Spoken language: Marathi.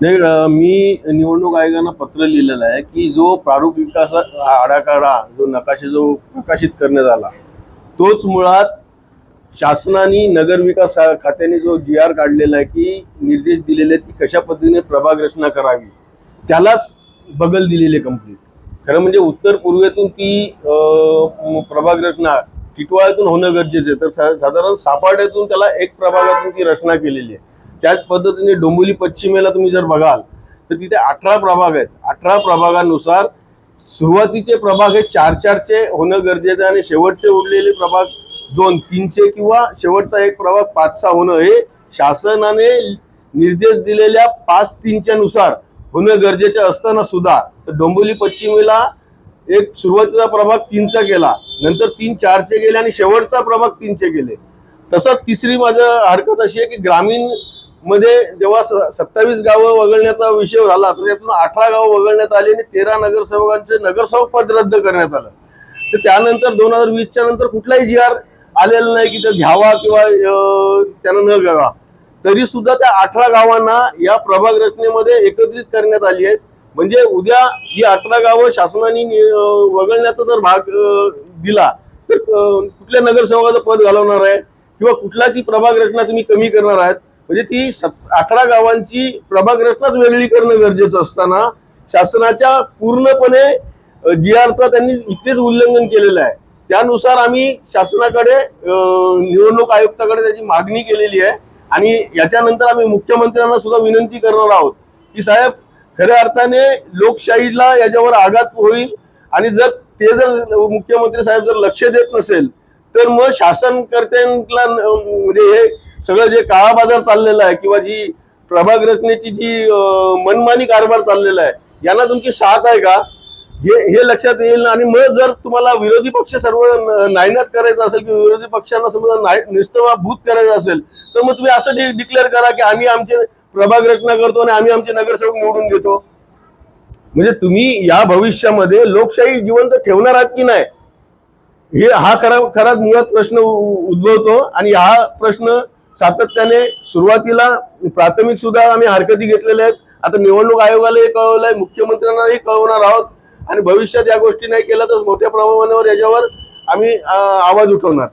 नाही मी निवडणूक आयोगानं पत्र लिहिलेलं आहे की जो प्रारूप विकास आराखडा जो नकाशे जो प्रकाशित करण्यात आला तोच मुळात शासनाने नगर विकास खात्याने जो जी आर काढलेला आहे की निर्देश दिलेले की कशा पद्धतीने प्रभाग रचना करावी त्यालाच बगल दिलेली कंप्लीट खरं म्हणजे उत्तर पूर्वेतून ती प्रभाग रचना टिटवाळ्यातून होणं गरजेचं आहे. तर सा- साधारण सापाड्यातून त्याला एक प्रभागातून ती रचना केलेली आहे. त्याच पद्धतीने डोंबिवली पश्चिमेला तुम्ही जर बघाल तर तिथे अठरा प्रभाग आहेत. अठरा प्रभागानुसार सुरुवातीचे प्रभाग हे चार चारचे होणं गरजेचं आहे आणि शेवटचे उरलेले प्रभाग दोन तीनचे किंवा शेवटचा एक प्रभाग पाचचा होणं हे शासनाने निर्देश दिलेल्या पाच तीनच्या नुसार होणं गरजेचं असताना सुद्धा तर डोंबिवली पश्चिमेला एक सुरुवातीचा प्रभाग तीनचा गेला नंतर तीन चारचे गेले आणि शेवटचा प्रभाग तीनचे गेले. तसंच तिसरी माझं हरकत अशी आहे की ग्रामीण मध्ये जेव्हा सत्तावीस गावं वगळण्याचा विषय झाला तर त्यातून अठरा गावं वगळण्यात आली आणि तेरा नगरसेवकांचे नगरसेवक पद रद्द करण्यात आलं. तर त्यानंतर दोन हजार वीसच्या नंतर कुठलाही जी आर आलेला नाही की ते घ्यावा किंवा त्यांना त्यानं न घ्यावा. तरी सुद्धा त्या अठरा गावांना या प्रभाग रचनेमध्ये एकत्रित करण्यात आली आहेत. म्हणजे उद्या ही अठरा गावं शासनाने वगळण्याचा जर भाग दिला तर कुठल्या नगरसेवकाचं पद घालवणार आहे? किंवा कुठला ती प्रभाग रचना तुम्ही कमी करणार आहात? म्हणजे ती सत- अठरा गावांची प्रभागरचनाच वेगळी करणं गरजेचं असताना शासनाच्या पूर्णपणे जी आरचा त्यांनी इथेच उल्लंघन केलेलं आहे. त्यानुसार आम्ही शासनाकडे निवडणूक आयुक्ताकडे त्याची मागणी केलेली आहे आणि याच्यानंतर आम्ही मुख्यमंत्र्यांना सुद्धा विनंती करणार आहोत की साहेब खऱ्या अर्थाने लोकशाहीला याच्यावर आघात होईल आणि जर ते जर मुख्यमंत्री साहेब जर लक्ष देत नसेल तर मग शासनकर्त्यांना म्हणजे हे सगळं जे काळा बाजार चाललेला आहे किंवा जी प्रभाग रचनेची जी मनमानी कारभार चाललेला आहे यांना तुमची साथ आहे का? हे हे लक्षात येईल आणि मग जर तुम्हाला विरोधी पक्ष सर्व नायनात करायचं असेल किंवा विरोधी पक्षांना समजा नाय- निस्तभाभूत करायचं असेल तर मग तुम्ही असं डिक्लेअर करा की आम्ही आमचे प्रभाग रचना करतो आणि आम्ही आमचे नगरसेवक निवडून घेतो. म्हणजे तुम्ही या भविष्यामध्ये लोकशाही जिवंत ठेवणार आहात की नाही? हे हा खरा खराच मुळात प्रश्न उ- उद्भवतो आणि हा प्रश्न सातत्याने सुरुवातीला प्राथमिक सुद्धा आम्ही हरकती घेतलेल्या आहेत. आता निवडणूक आयोगालाही कळवलंय मुख्यमंत्र्यांनाही कळवणार आहोत. आणि भविष्यात या गोष्टी नाही केल्या तर मोठ्या प्रमाणावर याच्यावर आम्ही आवाज उठवणार.